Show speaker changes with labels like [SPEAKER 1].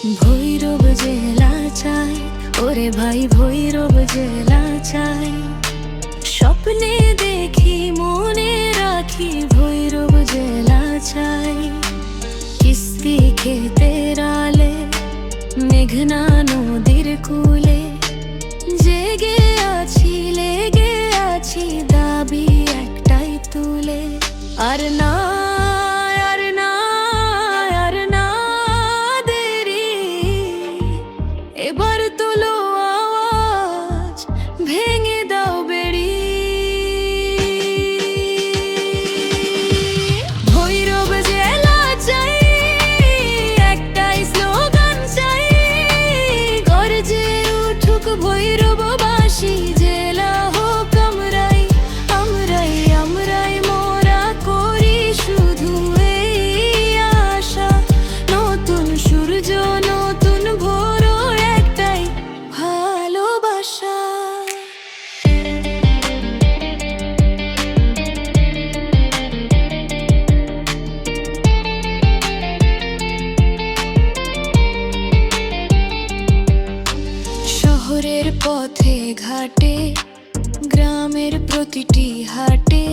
[SPEAKER 1] ভৈরব জেলা চাই, ওরে ভাই ভৈরব জেলা চাই। স্বপ্নে দেখি, মনে রাখি ভৈরব জেলা চাই। কিস্তি খেতের আলে মেঘনা নদীর কূলে। জেগে আছি, লেগে আছি, দাবি একটাই তুলে। আর না ভেঙে দাও বেড়ি। ভৈরব জেলা চাই একটাই চাই উঠুক ভৈরববাসী শহরের পথে ঘাটে গ্রামের প্রতিটি হাটে